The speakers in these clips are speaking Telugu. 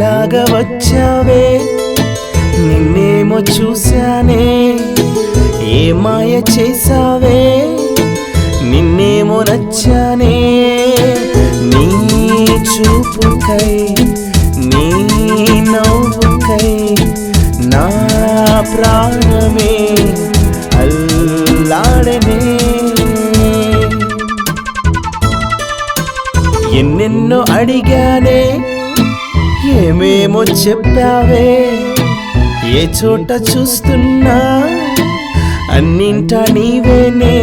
ఇలాగ వచ్చావే? నిన్నేమో చూశానే. ఏ మాయ చేసావే నిన్నేమో నచ్చానే. నీ చూపుకై నీ నవ్వుకై నా ప్రాణమే అల్లాడనే. ఎన్నెన్నో అడిగానే ఏమేమో చెప్పావే? ఏ చోట చూస్తున్నా? అన్నింట నీవేనే?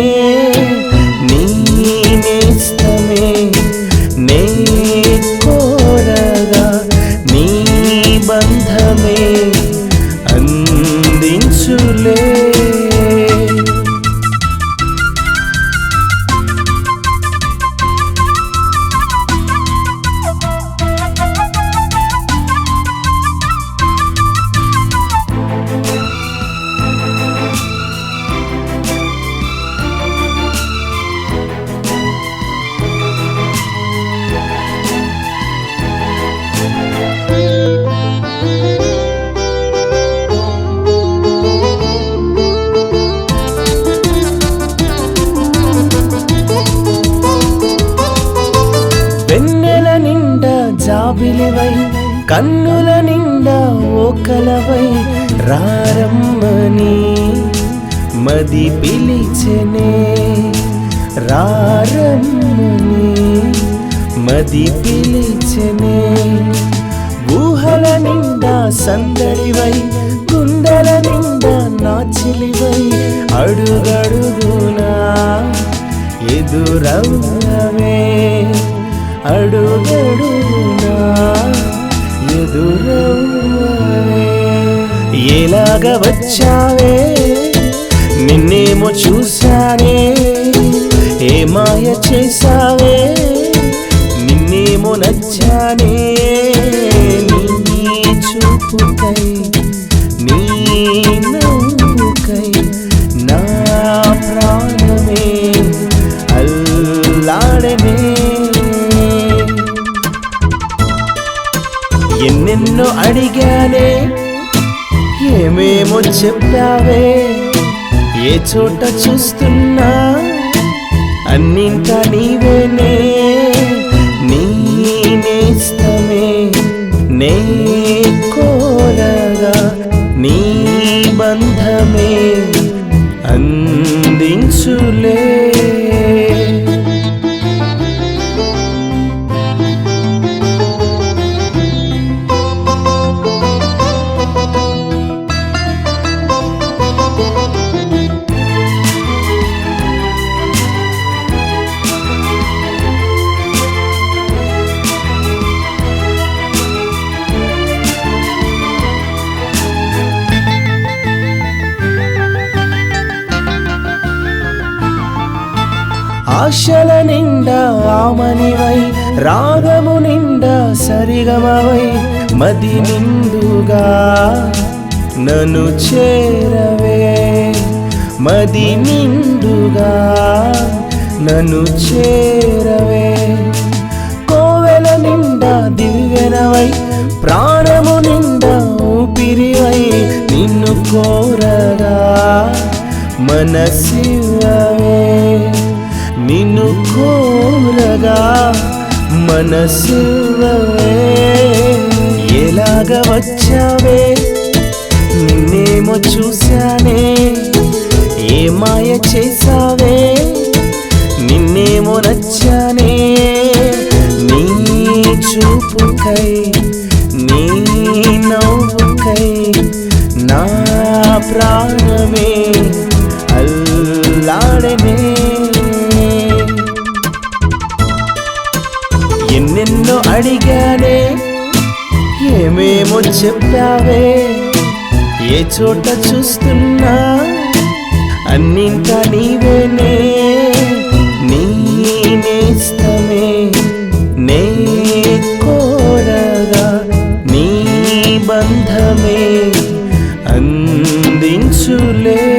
జాబిలివై కన్నుల నిండా ఓ కలవై రారమ్మని మది పిలిచెనే రారమ్మని మది పిలిచెనే ఊహల నిండా సందడివై గుండెల నిండా నాచిలివై అడుగడుగునా ఎదురవ్వవే అడుగడుగునా ఎలాగ వచ్చావే? నిన్నేమో చూశానే. ఏ మాయ చేసావే నిన్నేమో నచ్చానే. నీ చూపుకై నీ నవ్వుకై. ఎన్నెన్నో అడిగానే ఏమేమో చెప్పావే? ఏ చోట చూస్తున్నా అన్నింట నీవేనే నీ నేస్తమే నే ఆశల నిండా ఆమనివై రాగము నిండా సరిగమవై మది నిందుగా నన్ను చేరవే. మది నిండుగా నన్ను చేరవే. కోవెల నిండా దివ్యనవై ప్రాణము నిండా ఊపిరివై నిన్ను కోరగా మనసివే నిన్ను కోరగా మనసివే ఎలాగ వచ్చావే? నిన్నేమో చూశానే. ఏ మాయ చేసావే నిన్నేమో నచ్చానే. నీ చూపుకై నీ నవ్వుకై నా ప్రాణమే. అల్లాడనే ఎన్నెన్నో అడిగానే ఏమేమో చెప్పావే? ఏ చోట చూస్తున్నా? అన్నింట నీవేనే? నీనేస్తమే నే కోరగా నీ బంధమే. అందించులే.